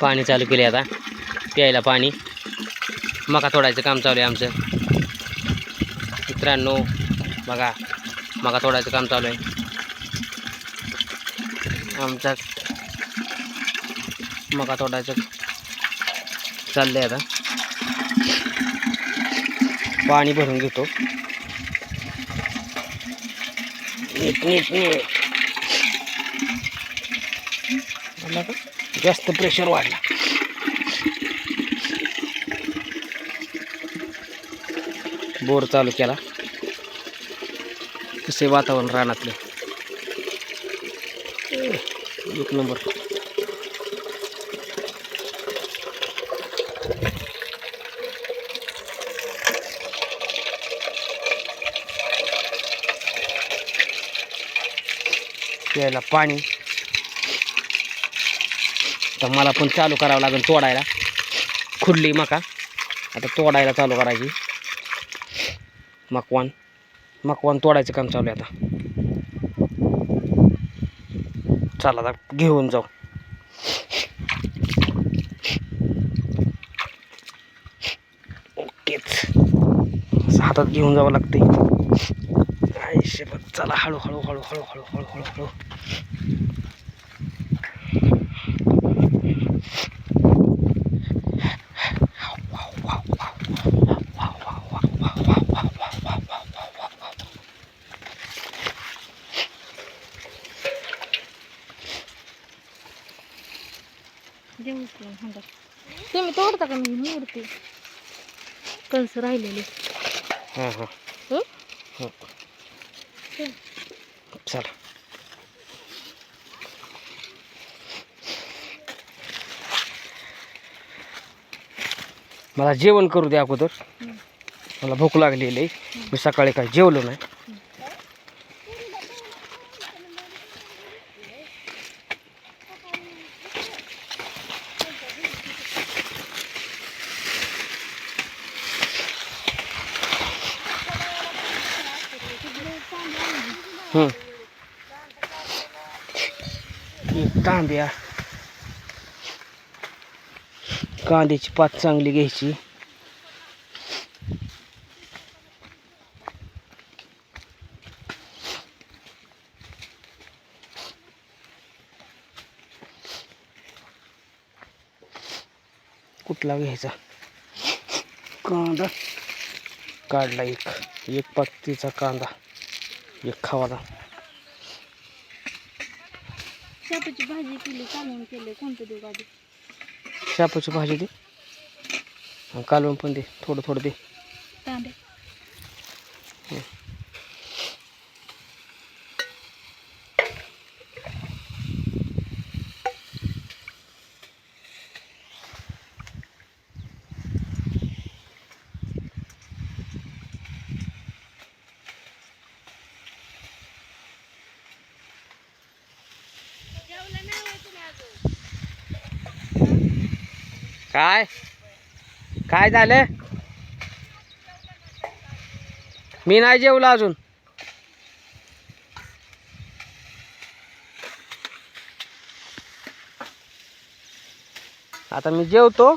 पाणी चालू केले आता. प्यायला पाणी. मका तोडायचं काम चालू आहे आमचं. मित्रांनो बघा मका तोडायचं काम चालू आहे. आमचा मका तोडायचं चाललंय आता. पाणी भरून घेतो. नीट नीट नीट. का? जास्त प्रेशर वाढला. बोर चालू केला. कसे वातावरण रानातलं? एक नंबर. प्यायला पाणी. तर मला पण चालू करावं लागेल तोडायला. खुडली मका. आता तोडायला चालू करायची. मकवान. मकवान तोडायचं काम चालू आहे आता. चला आता घेऊन जाऊ. ओकेच. असं हातात घेऊन जावं लागते आयुष्य चला हळू हळू हळू हळू हळू तुम्ही तोडता का मी मूर्ती? कणस राहिलेली. हां हां. चला. मला जेवण करू द्या अगोदर. मला भूक लागलेली. आहे मी सकाळी काही जेवलो नाही. तांब्या कांद्याची पात चांगली घ्यायची. कुठला घ्यायचा? कांदा. काढला एक. एक पत्तीचा कांदा. एक खावाला शेपूची भाजी केली कालवून केले कोणतं देऊ गाडी शापूची भाजी दे. आणि कालवण पण दे थोडं थोडं दे. तांबे काय? काय झालं? मी नाही जेवलं अजून. आता मी जेवतो.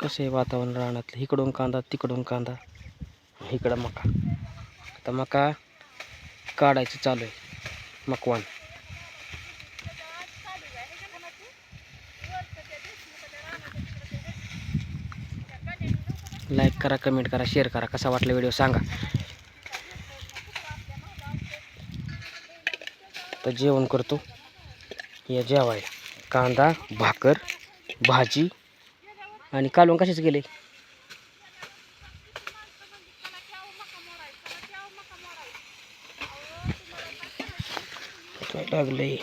कसं आहे वातावरण रानातलं? इकडून कांदा तिकडून कांदा. इकडं मका. आता मका काढायचं चालू आहे. मकवान. लाईक करा कमेंट करा शेअर करा. कसा वाटला व्हिडिओ सांगा. तर जेवण करतो. या जेवाय कांदा भाकर भाजी आणि कालवण कशाच गेले ugly.